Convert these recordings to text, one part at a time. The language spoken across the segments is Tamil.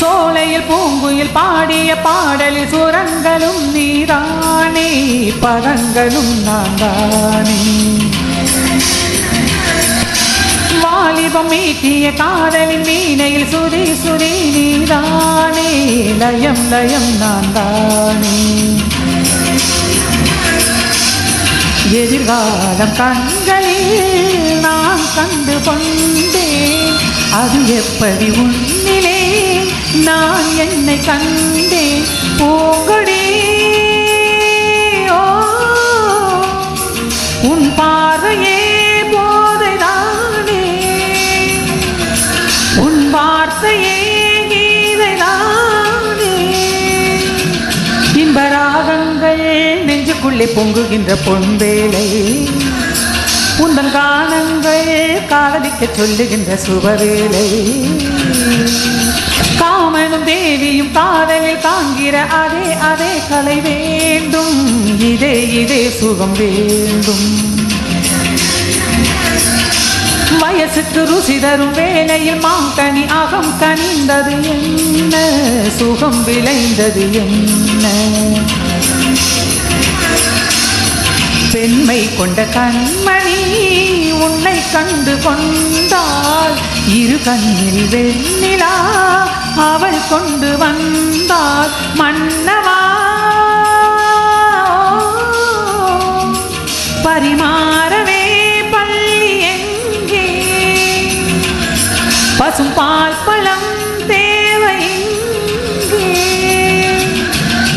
சோலையில் பூங்குயில் பாடிய பாடலில் சுரங்களும் நீதானே பதங்களும் நான் தானே வாலிபம் ஈட்டிய காதலின் மீனையில் சுரி சுரி நீதானே லயம் லயம் நான் தானே எதிர்காலம் கண்களில் நான் கண்டு கொண்டேன் அது எப்படி உன்னிலே நான் என்னை கண்டேன் பூங்கொடி உன் பார்வையே போதைதானே. உன் வார்த்தையே கீதைதானே. இன்பராகங்கள் நெஞ்சுக்குள்ளே பொங்குகின்ற பொன்வேளை. உந்தன் காணங்கள் காதலிக்க சொல்லுகின்ற சுபவேளை. தேவியும் காதலில் தாங்கிற அதே அதே கலை வேண்டும். இதே இதே சுகம் வேண்டும். வயசுக்கு ருசி தரும் வேளையில் மாங்கனி அகம் கனிந்தது என்ன? சுகம் விளைந்தது என்ன? பெண்மை கொண்ட கண்மணி உன்னை கண்டு கொண்டால் இரு கண்ணில் வெண்ணிலா அவள் கொண்டு வந்தாள் மன்னவா. பரிமாறவே பள்ளி எங்கே? பசும் பால் பழம் தேவை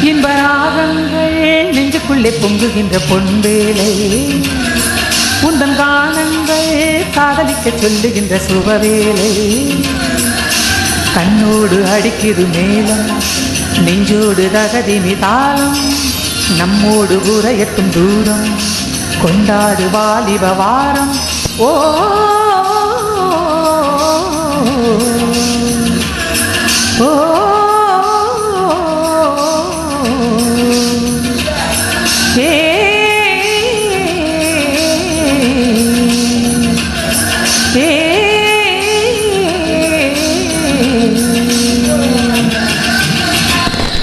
இன்பராகங்கள் நெஞ்சுக்குள்ளே பொங்குகின்ற பொன்வேலை உந்தன் கானங்கள் காதலிக்க சொல்லுகின்ற சுபவேலை கண்ணோடு அடிக்குது மேலும் நெஞ்சோடு தகதி நிதாளம் நம்மோடு உரையட்டும் தூரம் கொண்டாடு வாலிப வாரம். ஓ